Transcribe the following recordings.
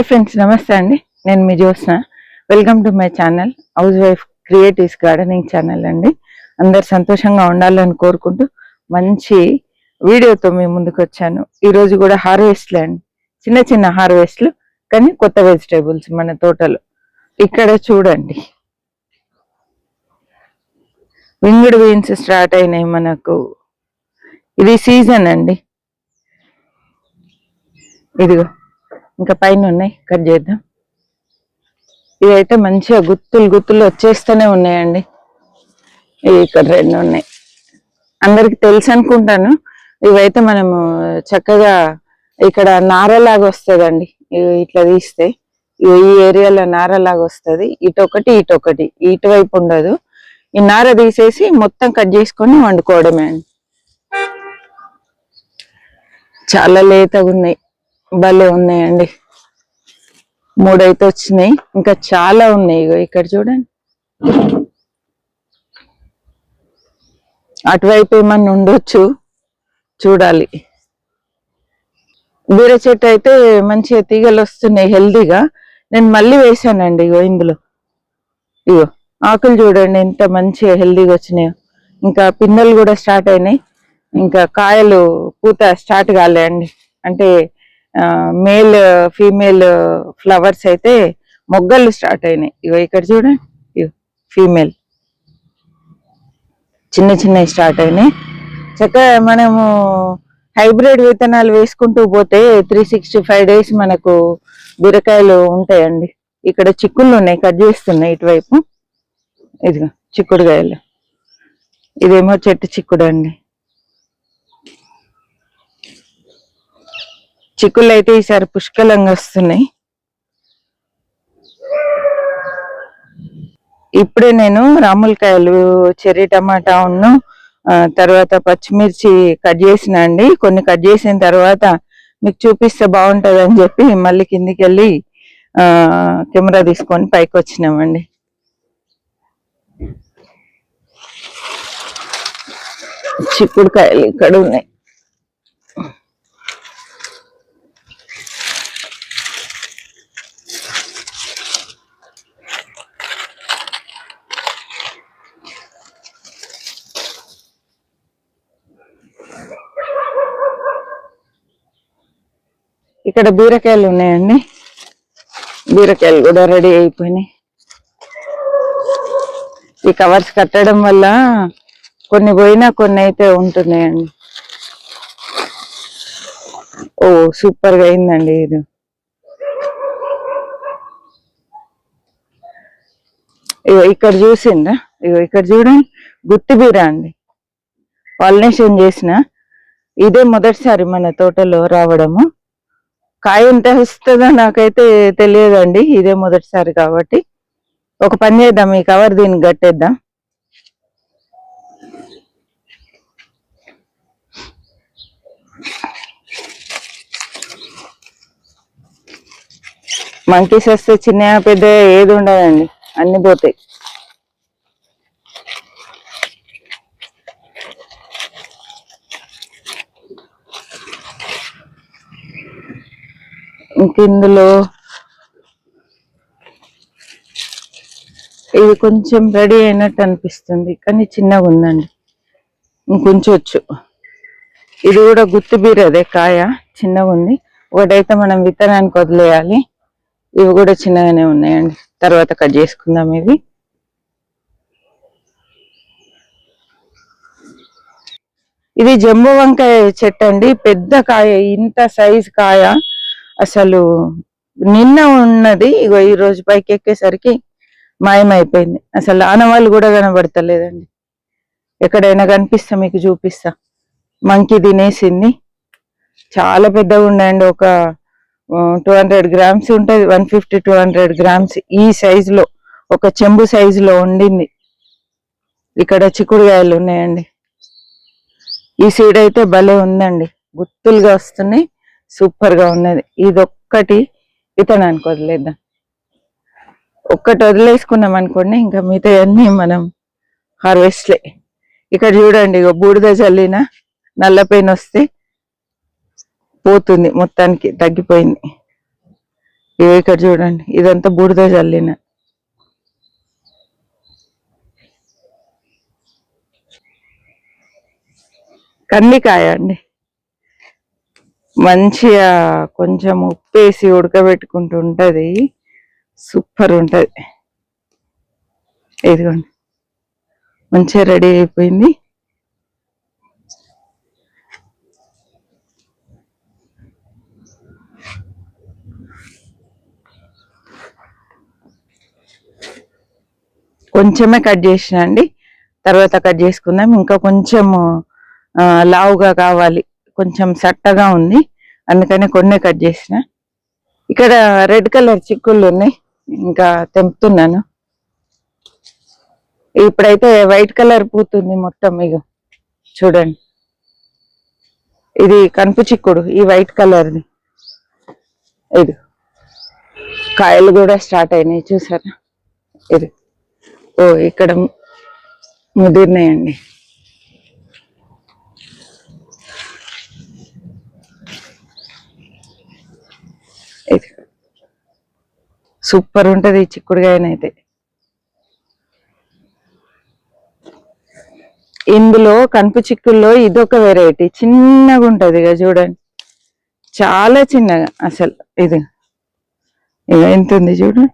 Hi friends నమస్తే అండి. నేను మీ Jyotsna. Welcome to my channel housewife creatives gardening channel అండి. అందరు సంతోషంగా ఉండాలని కోరుకుంటూ మంచి వీడియోతో మీ ముందుకు వచ్చాను. ఈరోజు కూడా హార్వెస్ట్లు అండి. చిన్న చిన్న హార్వెస్ట్లు కానీ కొత్త వెజిటేబుల్స్ మన తోటలో. ఇక్కడ చూడండి. వింగిడ్ బీన్స్ స్టార్ట్ అయినాయి మనకు. ఇది సీజన్ అండి. ఇదిగో. ఇంకా పైన ఉన్నాయి. కట్ చేద్దాం. ఇవైతే మంచిగా గుత్తులు గుత్తులు వచ్చేస్తూనే ఉన్నాయండి. ఇక్కడ రెండు ఉన్నాయి. అందరికి తెలుసు అనుకుంటాను. ఇవైతే మనము చక్కగా ఇక్కడ నారలాగా వస్తుందండి. ఇట్లా తీస్తే. ఈ ఏరియాలో నారలాగా వస్తుంది. ఇటొకటి ఇటొకటి. ఇటువైపు ఉండదు. ఈ నార తీసేసి మొత్తం కట్ చేసుకొని వండుకోవడమే అండి. చాలా లేతగా ఉన్నాయి భలే ఉన్నాయండి. మూడైతే వచ్చినాయి ఇంకా చాలా ఉన్నాయి ఇగో ఇక్కడ చూడండి. అటువైపు ఏమన్నా ఉండొచ్చు? చూడాలి. బీర చెట్టు అయితే మంచిగా తీగలు వస్తున్నాయి హెల్దీగా. నేను మళ్ళీ వేసానండి ఇగో ఇందులో. ఇగో ఆకులు చూడండి ఎంత మంచిగా హెల్దీగా వచ్చినాయో ఇంకా పిందెలు కూడా స్టార్ట్ అయినాయి. ఇంకా కాయలు పూత స్టార్ట్ కాలే అండి అంటే మేల్ ఫీమేల్ ఫ్లవర్స్ అయితే మొగ్గలు స్టార్ట్ అయినాయి. ఇగో ఇక్కడ చూడండి ఫీమేల్. చిన్న చిన్నవి స్టార్ట్ అయినాయి. చక్కగా మనము హైబ్రిడ్ విత్తనాలు వేసుకుంటూ పోతే త్రీ సిక్స్టీ ఫైవ్ డేస్ మనకు బీరకాయలు ఉంటాయండి. ఇక్కడ చిక్కుళ్ళు ఉన్నాయి కట్ చేస్తున్నాయి ఇటువైపు. ఇదిగో చిక్కుడుకాయలు. ఇదేమో చెట్టు చిక్కుడు అండి. చిక్కులు అయితే ఈసారి పుష్కలంగా వస్తున్నాయి. ఇప్పుడే నేను రాములకాయలు చెర్రీ టమాటా ఉన్ను తర్వాత పచ్చిమిర్చి కట్ చేసిన అండి. కొన్ని కట్ చేసిన తర్వాత మీకు చూపిస్తే బాగుంటుంది అని చెప్పి మళ్ళీ కిందికి వెళ్ళి కెమెరా తీసుకొని పైకి వచ్చినామండి. చిక్కుడుకాయలు ఇక్కడ ఉన్నాయి. ఇక్కడ బీరకాయలు ఉన్నాయండి. బీరకాయలు కూడా రెడీ అయిపోయినాయి. ఈ కవర్స్ కట్టడం వల్ల కొన్ని పోయినా కొన్ని అయితే ఉంటున్నాయండి. ఓ సూపర్గా అయిందండి ఇది. ఇగో ఇక్కడ చూసిండ్రా? ఇగో ఇక్కడ చూడండి గుత్తి బీర అండి. పాలినేషన్ చేసిన. ఇదే మొదటిసారి మన తోటలో రావడము. కాయ ఎంత వస్తుందో నాకైతే తెలియదండి. ఇదే మొదటిసారి కాబట్టి. ఒక పని చేద్దాం ఈ కవర్ దీనికి కట్టేద్దాం. మంకీస్ వస్తే చిన్న పెద్ద ఏది ఉండదండి. అన్ని పోతాయి. ఇందులో ఇది కొంచెం రెడీ అయినట్టు అనిపిస్తుంది కానీ చిన్నగా ఉందండి. ఇంకొంచవచ్చు ఇది కూడా గుత్తి బీరదే కాయ చిన్నగా ఉంది. ఒకటైతే మనం విత్తనానికి వదిలేయాలి. ఇవి కూడా చిన్నగానే ఉన్నాయండి. తర్వాత కట్ చేసుకుందాం ఇవి. ఇది జంబు వంకాయ చెట్టు అండి పెద్ద కాయ ఇంత సైజ్ కాయ. అసలు నిన్న ఉన్నది ఇగో ఈ రోజు పైకి ఎక్కేసరికి మాయమైపోయింది. అసలు ఆనవాళ్ళు కూడా కనబడతలేదండి. ఎక్కడైనా కనిపిస్తా మీకు చూపిస్తా. మంకి తినేసింది. చాలా పెద్దగా ఉన్నాయండి. ఒక టూ హండ్రెడ్ గ్రామ్స్ ఉంటుంది. One fifty two hundred grams ఈ సైజులో ఒక చెంబు సైజులో ఉండింది. ఇక్కడ చిక్కుడుకాయలు ఉన్నాయండి. ఈ సీడ్ అయితే భలే ఉందండి. గుత్తులుగా వస్తున్నాయి. సూపర్గా ఉన్నది. ఇదొక్కటి విత్తనానికి వదిలేద్దాం. ఒక్కటి వదిలేసుకున్నాం అనుకోండి ఇంకా మిగతా అన్ని మనం హార్వెస్ట్లే. ఇక్కడ చూడండి ఇక బూడిద చల్లిన నల్ల పెయిన్ వస్తే పోతుంది మొత్తానికి తగ్గిపోయింది. ఇక ఇక్కడ చూడండి ఇదంతా బూడిద చల్లిన కందికాయ అండి. మంచిగా కొంచెం ఉప్పేసి ఉడకబెట్టుకుంటూ ఉంటుంది సూపర్ ఉంటుంది. ఇదిగోండి. మంచిగా రెడీ అయిపోయింది. కొంచెమే కట్ చేసిన అండి. తర్వాత కట్ చేసుకుందాం. ఇంకా కొంచెము లావుగా కావాలి. కొంచెం సట్టగా ఉంది. అందుకని కొన్ని కట్ చేసిన. ఇక్కడ రెడ్ కలర్ చిక్కుళ్ళు ఉన్నాయి. ఇంకా తెంపుతున్నాను. ఇప్పుడైతే వైట్ కలర్ పూతుంది మొత్తం ఇక చూడండి. ఇది కనుపు చిక్కుడు ఈ వైట్ కలర్ది. ఇది. కాయలు కూడా స్టార్ట్ అయినాయి చూసారా? ఇది. ఓ ఇక్కడ ముదిరినాయండి. సూపర్ ఉంటుంది ఈ చిక్కుడుగాయనైతే ఇందులో కనుపు చిక్కుల్లో ఇదొక వెరైటీ చిన్నగా ఉంటుంది ఇక చూడండి. చాలా చిన్నగా అసలు ఇది. ఇక ఎంత ఉంది చూడండి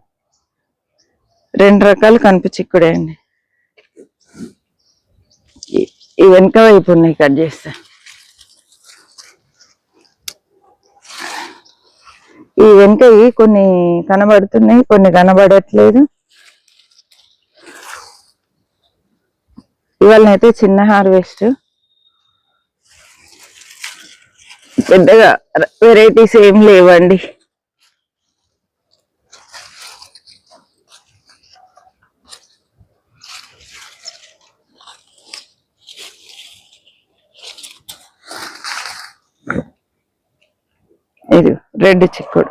రెండు రకాలు కనుపు చిక్కుడే అండి. ఈ- ఈ వెనక వైపు ఉన్నాయి కట్ చేస్తాను ఈ వెనకవి కొన్ని కనబడుతున్నాయి కొన్ని కనబడట్లేదు. ఇవాళనైతే చిన్న హార్వెస్ట్. పెద్దగా వెరైటీస్ ఏం లేవండి. ఇది రెడ్ చిక్కుడు.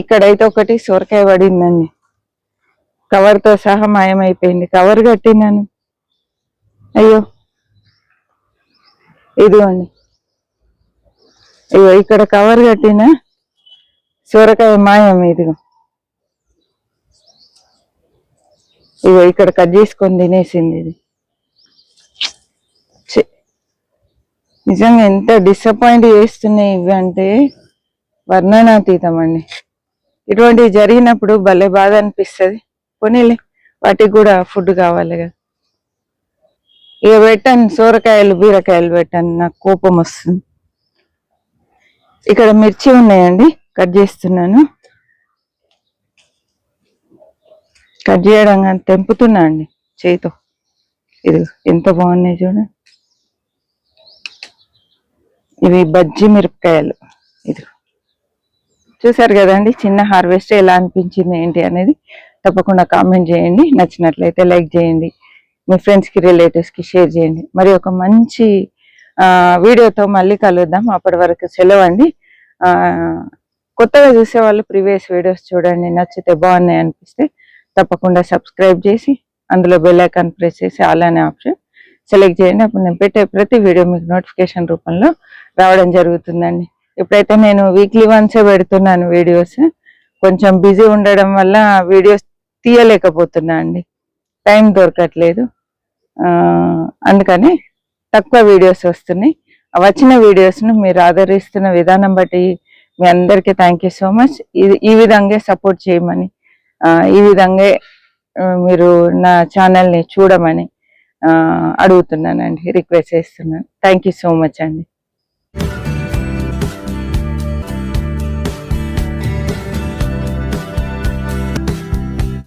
ఇక్కడైతే ఒకటి సొరకాయ పడిందండి. కవర్తో సహా మాయమైపోయింది. కవర్ కట్టినాను అయ్యో. ఇదిగోండి. ఇగో ఇక్కడ కవర్ కట్టిన సొరకాయ మాయం ఇదిగో. ఇగో ఇక్కడ కట్ చేసుకొని తినేసింది ఇది. నిజంగా ఎంత డిసప్పాయింట్ చేస్తున్నాయి ఇవి అంటే వర్ణనాతీతం అండి. ఇటువంటివి జరిగినప్పుడు భలే బాధ అనిపిస్తుంది. పోనీలే వాటికి కూడా ఫుడ్ కావాలి కదా. ఇక పెట్టాను సోరకాయలు బీరకాయలు పెట్టాను నాకు కోపం వస్తుంది. ఇక్కడ మిర్చి ఉన్నాయండి కట్ చేస్తున్నాను. కట్ చేయడం కానీ తెంపుతున్నా అండి చేయితో. ఇది ఎంత బాగున్నాయి చూడండి. ఇవి బజ్జి మిరపకాయలు. చూసారు కదండి చిన్న హార్వెస్ట్ ఎలా అనిపించింది ఏంటి అనేది తప్పకుండా కామెంట్ చేయండి. నచ్చినట్లయితే లైక్ చేయండి మీ ఫ్రెండ్స్కి రిలేటివ్స్కి షేర్ చేయండి. మరి ఒక మంచి వీడియోతో మళ్ళీ కలుద్దాం. అప్పటి వరకు సెలవు అండి. కొత్తగా చూసేవాళ్ళు ప్రీవియస్ వీడియోస్ చూడండి. నచ్చితే బాగున్నాయి అనిపిస్తే తప్పకుండా సబ్స్క్రైబ్ చేసి అందులో బెల్ ఐకాన్ ప్రెస్ చేసి ఆల్ అనే ఆప్షన్ సెలెక్ట్ చేయండి. అప్పుడు నేను పెట్టే ప్రతి వీడియో మీకు నోటిఫికేషన్ రూపంలో రావడం జరుగుతుందండి. ఇప్పుడైతే నేను వీక్లీ వన్సే పెడుతున్నాను వీడియోస్ కొంచెం బిజీ ఉండడం వల్ల వీడియోస్ తీయలేకపోతున్నా అండి. టైం దొరకట్లేదు. అందుకని తక్కువ వీడియోస్ వస్తున్నాయి. వచ్చిన వీడియోస్ను మీరు ఆదరిస్తున్న విధానం బట్టి మీ అందరికీ థ్యాంక్ యూ సో మచ్ ఇది ఈ విధంగా సపోర్ట్ చేయమని ఈ విధంగా మీరు నా ఛానల్ని చూడమని అడుగుతున్నానండి రిక్వెస్ట్ చేస్తున్నాను. థ్యాంక్ యూ సో మచ్ అండి.